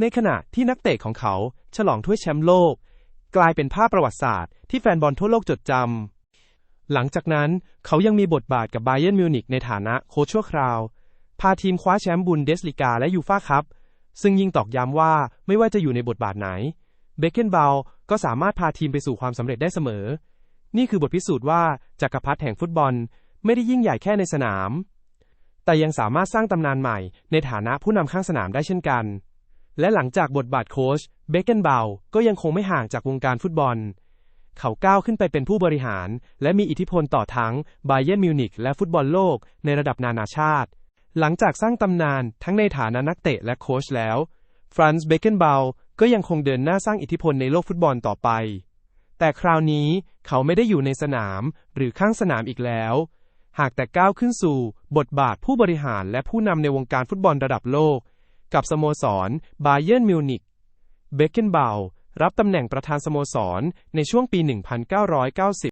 ในขณะที่นักเตะของเขาฉลองถ้วยแชมป์โลก กลายเป็นภาพประวัติศาสตร์ที่แฟนบอลทั่วโลกจดจำ หลังจากนั้นเขายังมีบทบาทกับไบเย r n นมิวนิกในฐานะโค้ชชั่วคราว พาทีมคว้าแชมป์บุนเดสลิกาและยูฟ่าคัพซึ่งยิ่งตอกย้ำว่าไม่ว่าจะอยู่ในบทบาทไหน เบคเกนเบลก็สามารถพาทีมไปสู่ความสำเร็จได้เสมอ นี่คือบทพิสูจน์ว่าจักรพรรดิแห่งฟุตบอลไม่ได้ยิ่งใหญ่แค่ในสนาม แต่ยังสามารถสร้างตำนานใหม่ในฐานะผู้นำข้างสนามได้เช่นกัน และหลังจากบทบาทโค้ชเบคเกนเบลก็ยังคงไม่ห่างจากวงการฟุตบอล เขาก้าวขึ้นไปเป็นผู้บริหาร และมีอิทธิพลต่อทั้งไบเยนมิวนิกและฟุตบอลโลกในระดับนานาชาติ หลังจากสร้างตำนานทั้งในฐานะนักเตะและโค้ชแล้วฟรานซ์เบคเกนเบลก็ยังคงเดินหน้าสร้างอิทธิพลในโลกฟุตบอลต่อไป แต่คราวนี้เขาไม่ได้อยู่ในสนามหรือข้างสนามอีกแล้ว หากแต่ก้าวขึ้นสู่ บทบาทผู้บริหารและผู้นำในวงการฟุตบอลระดับโลก กับสโมสรไบเยิร์นมิวนิกเบคเกนเบลรับตำแหน่งประธานสโมสรในช่วงปี 1990